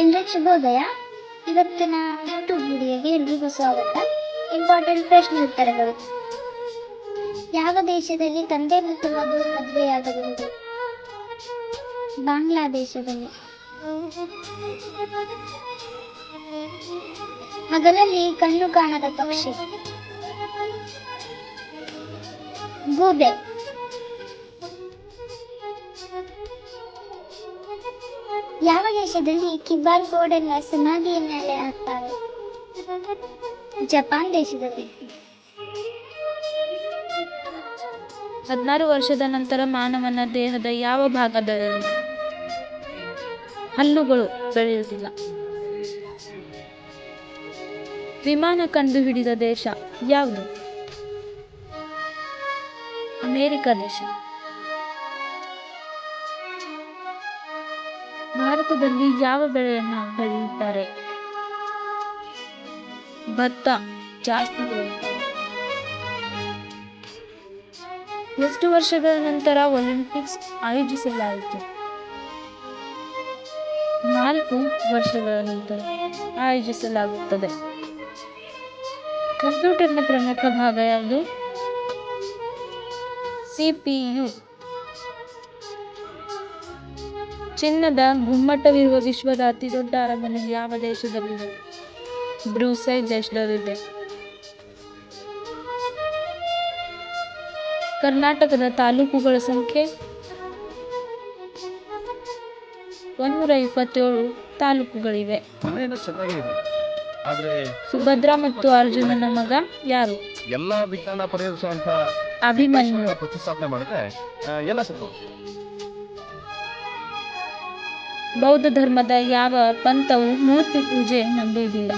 ಎಲ್ರಿಗೂ ಶುಭೋದಯ ಇವತ್ತಿನ ಯೂಟ್ಯೂಬ್ ವಿಡಿಯೋಗೆ ಎಲ್ರಿಗೂ ಸ್ವಾಗತ. ಇಂಪಾರ್ಟೆಂಟ್ ಪ್ರಶ್ನೆ ಉತ್ತರಗಳು. ಯಾವ ದೇಶದಲ್ಲಿ ತಂದೆ ಮತ್ತು ಮಗು ಮದುವೆಯಾಗಬಹುದು? ಬಾಂಗ್ಲಾದೇಶದಲ್ಲಿ. ಹಗಲಲ್ಲಿ ಕಣ್ಣು ಕಾಣದ ಪಕ್ಷಿ. ಗೂಬೆ. ಯಾವ ದೇಶದಲ್ಲಿ ಕಿಬ್ಬಾರ್ ಎಲ್ಲ ಸಮಾಧಿಯ ಮೇಲೆ ಹಾಕ್ತಾರೆ ಜಪಾನ್ ದೇಶದಲ್ಲಿ. ಹದಿನಾರು ವರ್ಷದ ನಂತರ ಮಾನವನ ದೇಹದ ಯಾವ ಭಾಗದ ಹಲ್ಲುಗಳು ಬೆಳೆಯುವುದಿಲ್ಲ? ವಿಮಾನ ಕಂಡುಹಿಡಿದ ದೇಶ ಯಾವುದು? ಅಮೇರಿಕ ದೇಶ. ಭಾರತದಲ್ಲಿ ಯಾವ ಬೆಳೆಯನ್ನು ಬೆಳೆಯುತ್ತಾರೆ? ಭತ್ತ, ಜಾಸ್ತಿ ಬೆಳೆಯುತ್ತಾರೆ. ಎಷ್ಟು ವರ್ಷಗಳ ನಂತರ ಒಲಿಂಪಿಕ್ಸ್ ಆಯೋಜಿಸಲಾಯಿತು? ನಾಲ್ಕು ವರ್ಷಗಳ ನಂತರ ಆಯೋಜಿಸಲಾಗುತ್ತದೆ. ಕಂಪ್ಯೂಟರ್ನ ಪ್ರಮುಖ ಭಾಗ ಯಾವುದು? ಸಿಪಿಯು ಚಿನ್ನದ ಗುಮ್ಮಟವಿರುವ ವಿಶ್ವದ ಅತಿ ದೊಡ್ಡ ಅರಮನೆ ಯಾವ ದೇಶದಲ್ಲಿದೆ? ಬ್ರೂಸೈ ದೇಶದಲ್ಲಿದೆ. ಕರ್ನಾಟಕದ ತಾಲೂಕುಗಳ ಸಂಖ್ಯೆ ಒಂದೂರ ಇಪ್ಪತ್ತೇಳು ತಾಲೂಕುಗಳಿವೆ. ಸುಭದ್ರಾ ಮತ್ತು ಅರ್ಜುನನ ಮಗ ಯಾರು? ಎಲ್ಲ ವಿಜ್ಞಾನ ಅಭಿಮನ್ಯು. ಪ್ರತಿಷ್ಠಾಪನೆ ಮಾಡಿದ್ರೆ ಎಲ್ಲ ಬೌದ್ಧ ಧರ್ಮದ ಯಾವ ಪಂಥವು ಮೂರ್ತಿ ಪೂಜೆ ನಂಬುವುದಿಲ್ಲ.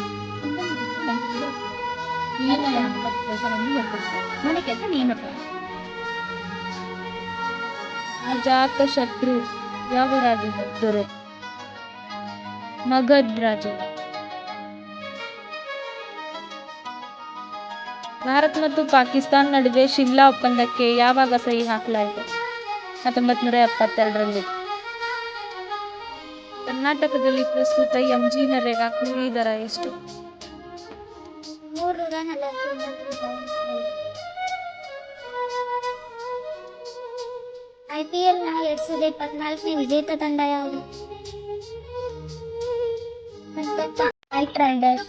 ಅಜಾತ ಶತ್ರು ಯಾವ ರಾಜ್ಯದ ದೊರೆ ಮಗಧ್ ರಾಜ ಭಾರತ ಮತ್ತು ಪಾಕಿಸ್ತಾನ ನಡುವೆ ಶಿಮ್ಲಾ ಒಪ್ಪಂದಕ್ಕೆ ಯಾವಾಗ ಸಹಿ ಹಾಕಲಾಯಿತು? ಹತ್ತೊಂಬತ್ತು ನೂರ ಎಪ್ಪತ್ತೆರಡರಲ್ಲಿ. ಕರ್ನಾಟಕದಲ್ಲಿ ಪ್ರಸ್ತುತ ಎಂ ಜಿ ನರೇಗಾ ಕೂಲಿ ದರ ಎಷ್ಟು? ಐಪಿಎಲ್ನ ಎರಡ್ ಸಾವಿರದ ಇಪ್ಪತ್ನಾಲ್ಕನೇ ವಿಜೇತ ತಂಡ ಯಾವುದು? ನೈಟ್ ರೈಡರ್ಸ್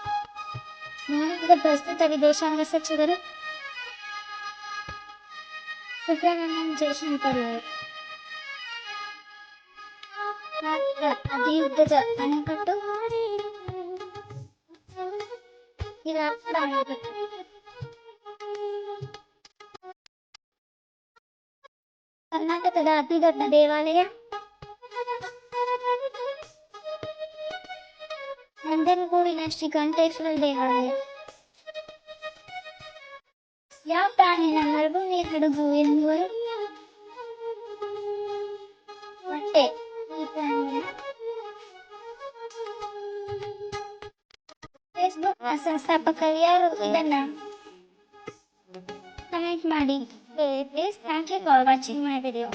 ಇದ್ದಾರೆ ಭಾರತದ ಪ್ರಸ್ತುತ ವಿದೇಶಾಂಗ ಸಚಿವರು ಸುಬ್ರಹ್ಮಣ್ಯಂ ಜಯಶಂಕರ್ ಅವರು ಭಾರತದ ಅತಿಯುದ್ದದ ಅಣೆಕಟ್ಟು ಹಿರಾಪುರ ಅಣೆಕಟ್ಟು ಕರ್ನಾಟಕದ ಅತಿ ದೊಡ್ಡ ದೇವಾಲಯ ನಂಜನಗೂಡಿನ ಶ್ರೀಕಂಠೇಶ್ವರ ದೇವಾಲಯ ಯಾವ ಪ್ರಾಣಿನ ಮರುಭೂಮಿ ಹಡಗು ಎನ್ನುವರು ಮೊಟ್ಟೆ ಈ ಪ್ರಾಣಿಯ ಫೇಸ್ಬುಕ್ ಸಂಸ್ಥಾಪಕರು ಯಾರು ಇದನ್ನ ಕಮೆಂಟ್ ಮಾಡಿ please thank you for watching my video